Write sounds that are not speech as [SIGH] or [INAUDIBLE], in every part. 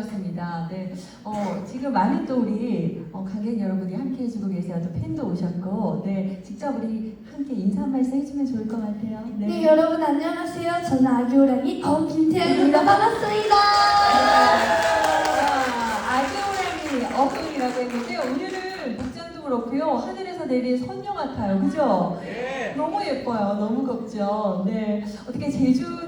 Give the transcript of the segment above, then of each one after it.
무대였습니다. 네, 어, 지금 많은 또 우리 어, 관객 여러분이 함께 해주고 계세요. 또 팬도 오셨고, 네, 직접 우리 함께 인사 한 말씀 해주면 좋을 것 같아요. 네, 여러분 안녕하세요. 저는 아기호랑이 어 김태현입니다. 반갑습니다. 아기호랑이 어흥이라고 했는데 오늘은 복장도 그렇고요. 하늘에서 내린 선녀 같아요. 그죠? 너무 예뻐요. 너무 곱죠. 네. 어떻게 제주는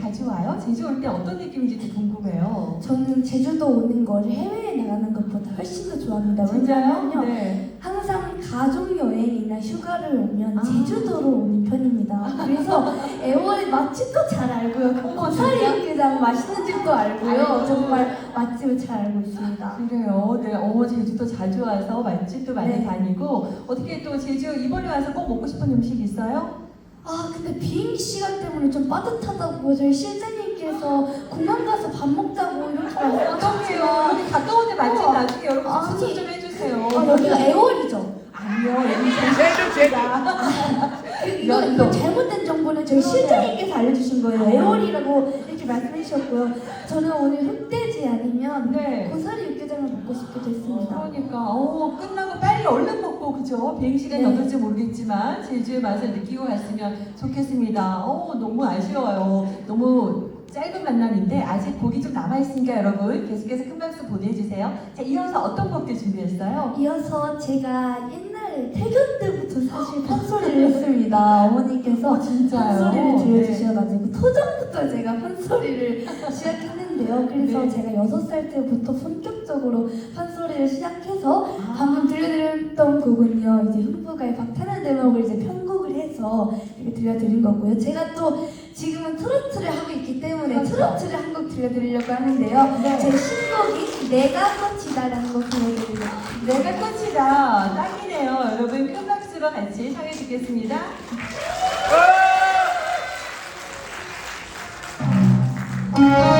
자주 와요? 제주 올 때 어떤 느낌인지 좀 궁금해요. 저는 제주도 오는 거를 해외에 나가는 것보다 훨씬 더 좋아합니다. 왜냐면요. 네. 항상 가족 여행이나 휴가를 오면 아. 제주도로 오는 편입니다. 그래서 애월의 맛집도 잘 알고요. 고사리 육개장 맛있는 집도 알고요. 아이고. 정말 맛집을 잘 알고 있습니다. 그래요. 네. 어, 제주도 자주 와서 맛집도 많이 네. 다니고 어떻게 또 제주 이번에 와서 꼭 먹고 싶은 음식 있어요? 아 근데 비행기 시간 때문에 좀 빠듯하다고 저희 실장 님께서 공항 가서 밥 먹자고 이렇게 어떡해요. 말씀하시면 여기 가까운데 맛집 어. 나중에 여러분 아니. 추천 좀 해주세요. 아, 여기가 애월이죠. 아니요. 여기 제주입니다. 그, 이거, 이거 잘못된 정보는 저희 실장님께서 알려주신 거예요. 아. 애월이라고 이렇게 말씀해 주셨고요. 저는 오늘 흑돼지 아니면 네. 고사리 육개장을 먹고 싶게 됐습니다. 그러니까 어 끝나고 빨리 얼른 먹고 그죠? 비행 시간이 네. 어떨지 모르겠지만 제주의 맛을 느끼고 갔으면 좋겠습니다. 어 너무 아쉬워요. 너무 짧은 만남인데 아직 곡이 좀 남아 있으니까 여러분 계속해서 큰 박수 보내주세요. 자 이어서 어떤 곡들 준비했어요? 이어서 제가 옛날 태교 때부터 사실 판소리를 [LAUGHS] 했습니다. 어머니께서 어, 진짜요? 판소리를 네. 들려주셔가지고 토전부터 제가 판소리를 [LAUGHS] 시작했는데요. 그래서 네. 제가 여섯 살 때부터 본격적으로 판소리를 시작해서 아, 방금 들려드렸던 곡은요 이제 흥부가의 박탄한 대목을 이제 편곡을 해서 이렇게 들려드린 거고요 제가 또 지금은 트로트를 하고 있기 때문에 그렇죠. 트로트를 한 곡 들려드리려고 하는데요 네. 제 신곡이 내가 꽃이다라는 곡 들려드리려고 내가 꽃이다 딱이네요. 여러분 큰 박수로 같이 청해 듣겠습니다. 다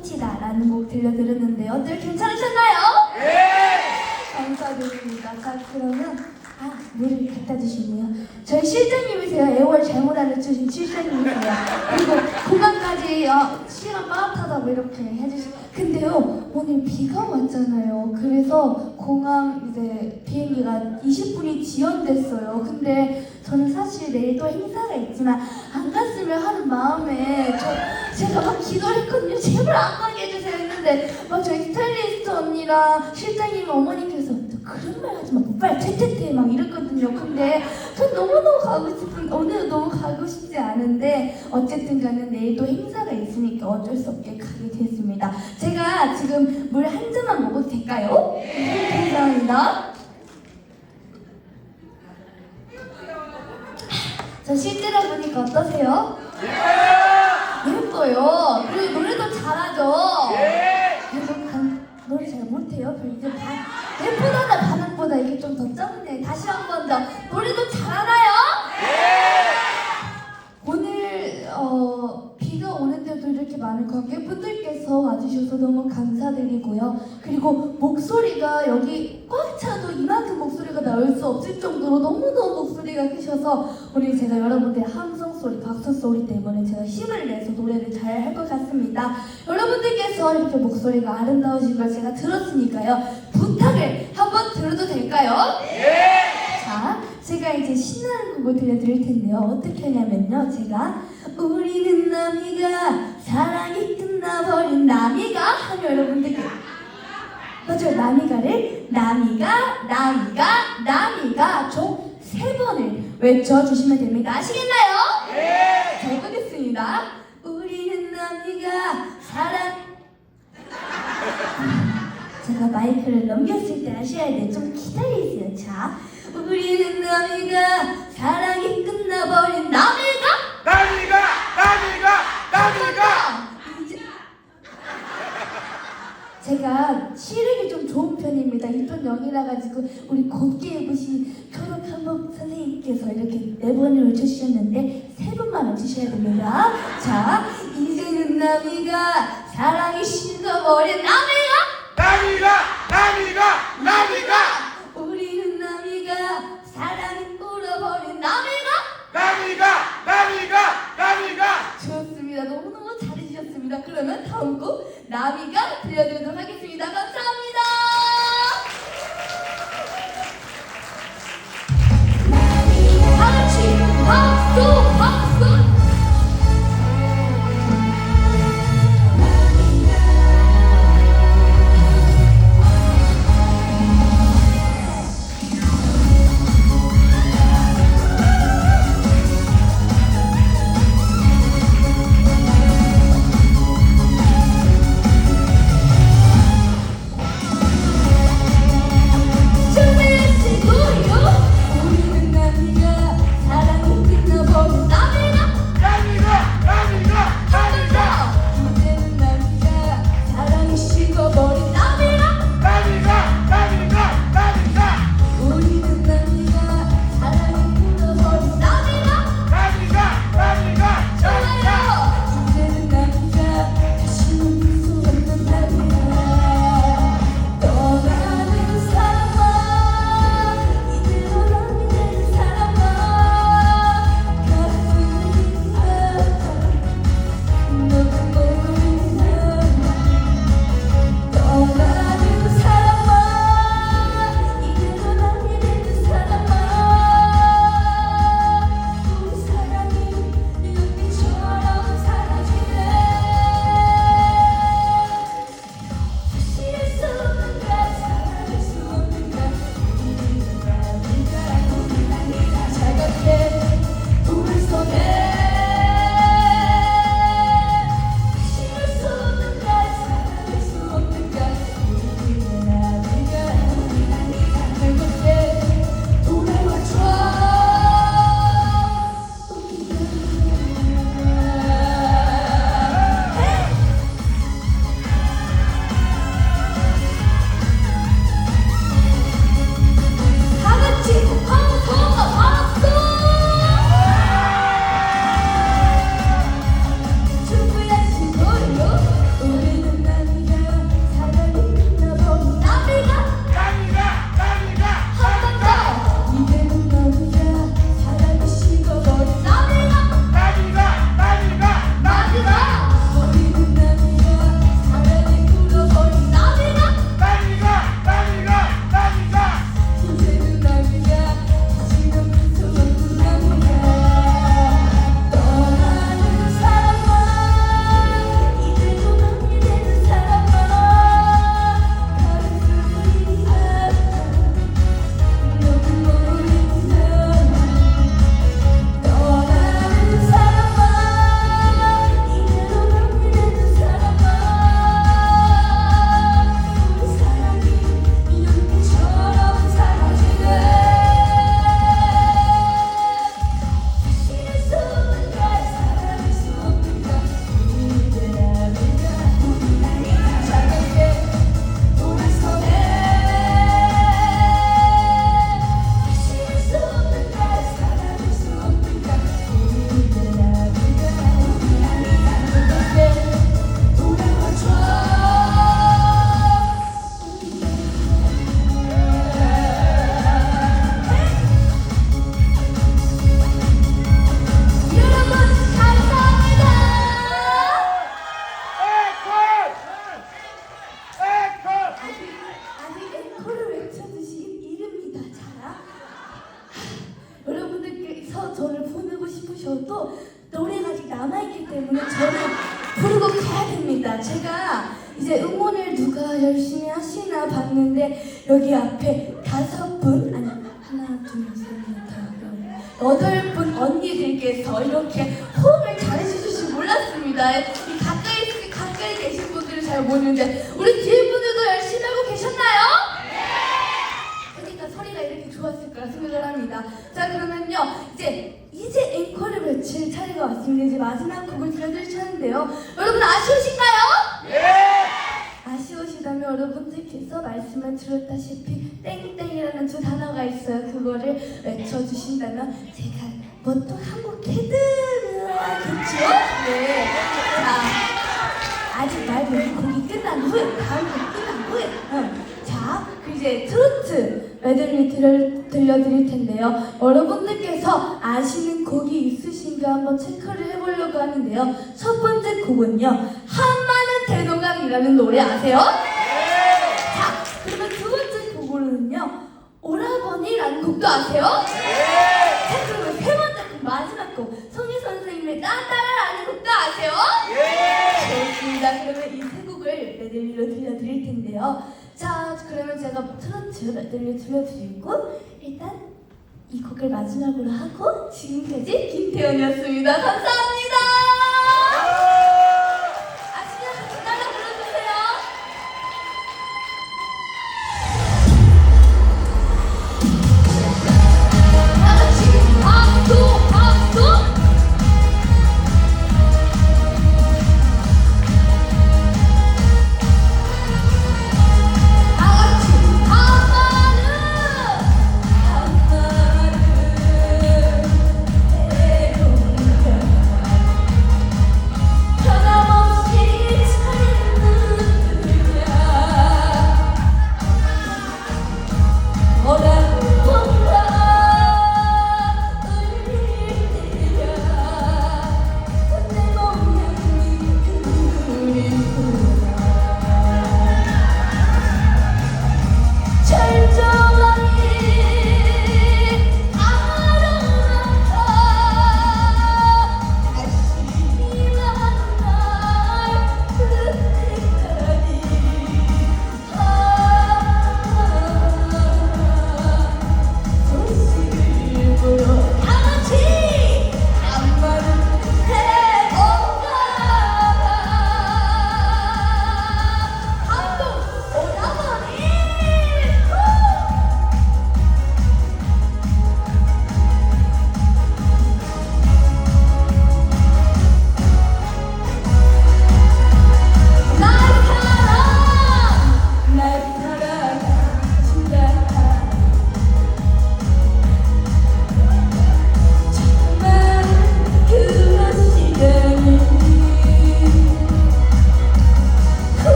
내가 꽃이다라는 곡 들려드렸는데요. 늘 괜찮으셨나요? 네! 감사드립니다. 자, 그러면, 아, 물을 갖다 주시네요. 저희 실장님이세요. 애월 잘못 알려주신 실장님이세요. 그리고 공간까지 어, 시간 빠듯하다고 이렇게 해주시 근데요, 오늘 비가 왔잖아요. 그래서 공항 이제 비행기가 20분이 지연됐어요. 근데 저는 사실 내일 또 행사가 있지만 안 갔으면 하는 마음에 저 제가 막 기도를 했거든요. 제발 안 가게 해주세요 했는데 막 저희 스타일리스트 언니랑 실장님 어머니께서 너 그런 말 하지 마. 빨리 퇴퇴퇴 막 이랬거든요. 근데 전 너무너무 가고 싶은 오늘 너무 가고 싶지 않은데 어쨌든 간에 내일 또 행사가 있으니까 어쩔 수 없게 가게 됐습니다. 제가 지금 물 한 잔만 먹어도 될까요? 네, 감사합니다. 저 실제로 보니까 어떠세요? 예뻐요. 그리고 노래도 잘하죠. 그리고 반, 노래 잘 못해요. 별 이제 반 예쁘다는 반응보다 이게 좀더 쩌네. 다시 한 번 더 노래도 잘하나요? 오늘 어, 비가 오는데도 이렇게 많은 관객분들께서 와주셔서 너무 감사드리고요. 그리고 목소리가 여기 꽉 차도 이만큼 목소리가 나올 수 없을 정도로 너무너무 목소리가 크셔서 우리 제가 여러분들의 함성 소리, 박수 소리 때문에 제가 힘을 내서 노래를 잘 할 것 같습니다. 여러분들께서 이렇게 목소리가 아름다우신 걸 제가 들었으니까요. 부탁을 한번 들어도 될까요? 자, 제가 이제 신나는 곡을 들려드릴 텐데요. 어떻게 하냐면요. 제가 우리는 남이가 사랑이 끝나버린 남이가 하면 여러분들께 맞아요. 남이가를 남이가 남이가 남이가 총 세 번을 외쳐주시면 됩니다. 아시겠나요? 네. 잘 해보겠습니다. 우리는 남이가 사랑 제가 마이크를 넘겼을 때 하셔야 돼. 좀 기다리세요. 자, 우리는 남이가 사랑이 끝나버린 남이가 나비가 나비가 이제 제가 시력이 좀 좋은 편입니다. 2편 0이라 가지고 우리 곱게 입으신 초록 한복 선생님께서 이렇게 네 번을 외쳐주셨는데 세 번만 외치셔야 됩니다. 자, 이제는 남이가 사랑이 식어버린 남이가 나비가 우리는 남이가 사랑이 울어버린 남이가 나비가 나비가 나비가 좋습니다. 너무너무 잘해주셨습니다. 그러면 다음 곡 나비가 들려드리도록 하겠습니다. 감사합니다. 다 여러분들께서 말씀을 들었다시피 땡땡이라는 두 단어가 있어요. 그거를 외쳐주신다면 제가 뭐또 한곡 해드려야겠죠? 네. 자, 아직 말고 이 곡이 끝난 후에 다음 곡 끝난 후에 응. 자, 그 이제 트로트 메들리 들려, 들려드릴 텐데요. 여러분들께서 아시는 곡이 있으신가 한번 체크를 해보려고 하는데요. 첫 번째 곡은요. 한마는 대동강이라는 노래 아세요? 자, 그러면 두 번째 곡으로는요. 오라버니라는 곡도 아세요? 자, 그러면 세 번째 곡, 마지막 곡. 송희 선생님의 딴따라라는 곡도 아세요? 좋습니다. 그러면 이 세 곡을 메들리로 들려드릴 텐데요. 자, 그러면 제가 트로트 메들리 들려드리고 일단 이 곡을 마지막으로 하고 지금까지 김태현이었습니다. 감사합니다.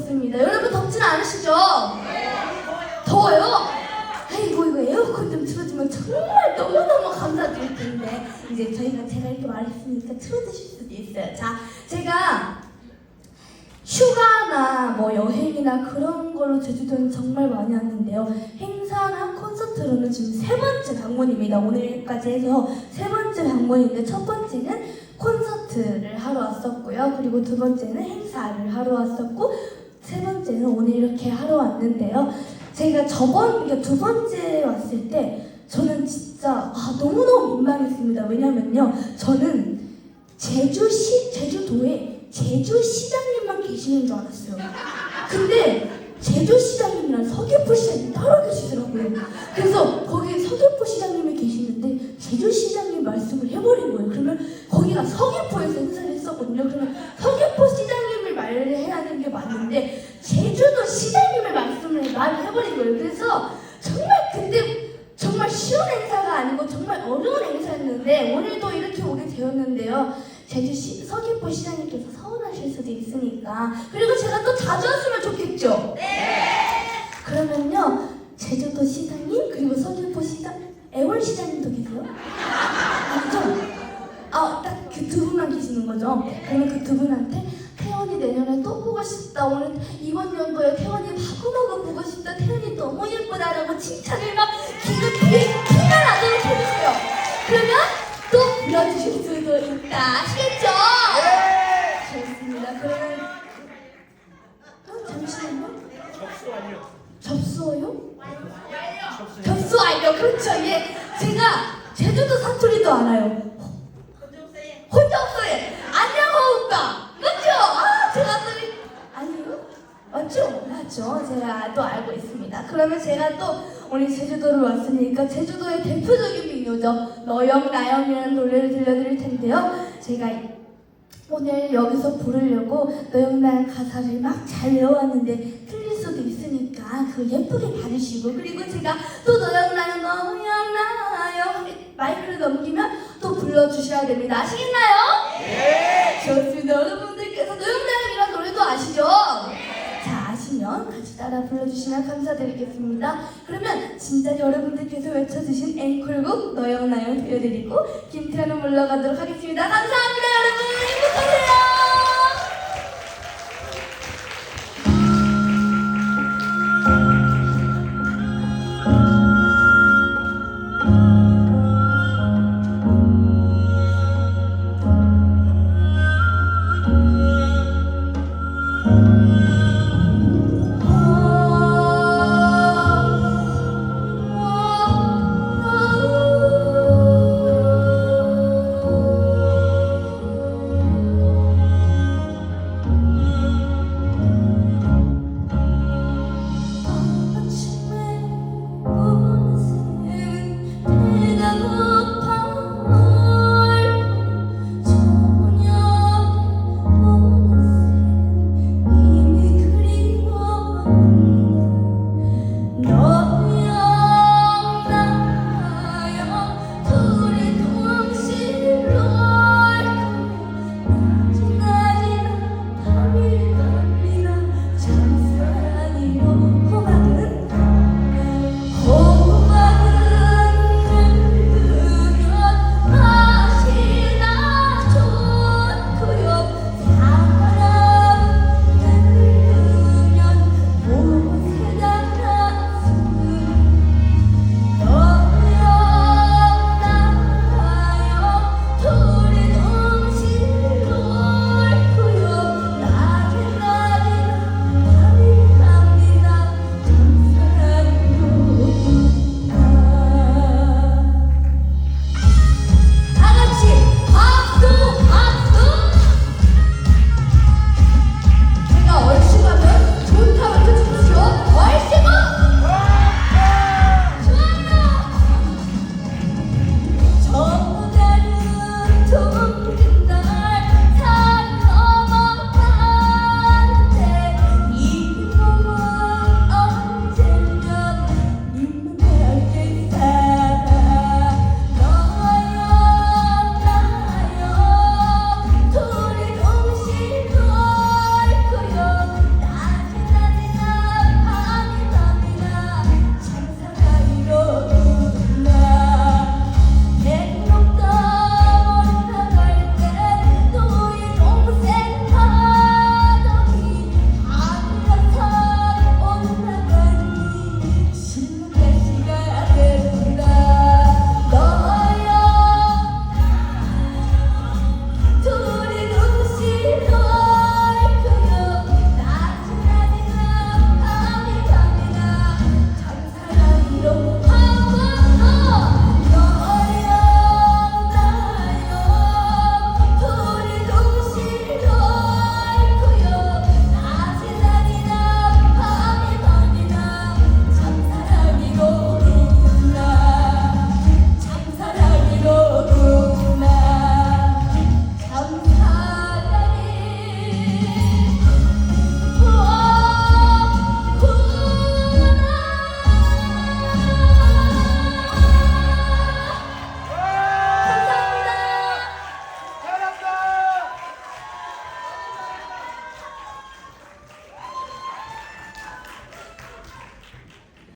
덥습니다. 여러분 덥진 않으시죠? 더워요? 아이고 이거 에어컨 좀 틀어주면 정말 너무너무 감사드릴 텐데 이제 저희가 제가 이렇게 말했으니까 틀어주실 수도 있어요. 자, 제가 휴가나 뭐 여행이나 그런 걸로 제주도는 정말 많이 왔는데요. 행사나 콘서트로는 지금 세 번째 방문입니다. 오늘까지 해서 세 번째 방문인데 첫 번째는 콘서트를 하러 왔었고요. 그리고 두 번째는 행사를 하러 왔었고 세 번째는 오늘 이렇게 하러 왔는데요. 제가 저번 두 번째 왔을 때 저는 진짜 아, 너무너무 민망했습니다. 왜냐면요. 저는 제주시 제주도에 제주시장님만 계시는 줄 알았어요. 근데 제주시장님이랑 서귀포 시장님 따로 계시더라고요. 그래서 거기 서귀포 시장님이 계시는데 제주시장님 말씀을 해버린 거예요. 그러면 거기가 서귀포에서 행사를 했었거든요. 그러면 서귀포 시장님을 말을 해야 하는 게 맞는데 제주도 시장님의 말씀을 말을 해버린 거예요. 그래서 정말 근데 정말 쉬운 행사가 아니고 정말 어려운 행사였는데 오늘도 이렇게 오게 되었는데요. 제주 시 서귀포 시장님께서 서운하실 수도 있으니까 그리고 제가 또 자주 왔으면 좋겠죠. 그러면요 제주도 시장님 그리고 서귀포 시장 애월 시장님도 계세요? 아니죠? 아딱 그 두 분만 계시는 거죠? 그러면 그 두 분한테 태연이 내년에 또 보고 싶다. 오늘 이번 연도에 태연이 마구마구 보고 싶다. 태연이 너무 예쁘다라고 칭찬을 막 귀에 피가 나도록 해주세요. 그러면 또 불러주실 수도 있다. 아시겠죠? 좋습니다. 그러면 어, 잠시만요. 접수요? 접수 완료. 그렇죠. 예. 제가 제주도 사투리도 알아요. 혼자 없어요. 안녕 오빠 맞죠? 아 제가 또 이- 아니요 맞죠. 제가 또 알고 있습니다. 그러면 제가 또 오늘 제주도를 왔으니까 제주도의 대표적인 민요죠. 너영 나영이라는 노래를 들려드릴 텐데요. 제가 오늘 여기서 부르려고 너영 나영 가사를 막 잘 외워왔는데 틀릴 수도 있으니까 그 예쁘게 받으시고 그리고 제가 또 너영 나영 너영 나영 마이크를 넘기면 또 불러주셔야 됩니다. 아시겠나요? 네. 좋습니다. 여러분들께서 너영 나영이라는 노래도 아시죠? 따라 불러주시면 감사드리겠습니다. 그러면 진짜 여러분들께서 외쳐주신 앵콜곡 너영 나영 들려드리고 김태현은 물러가도록 하겠습니다. 감사합니다 여러분. 행복하세요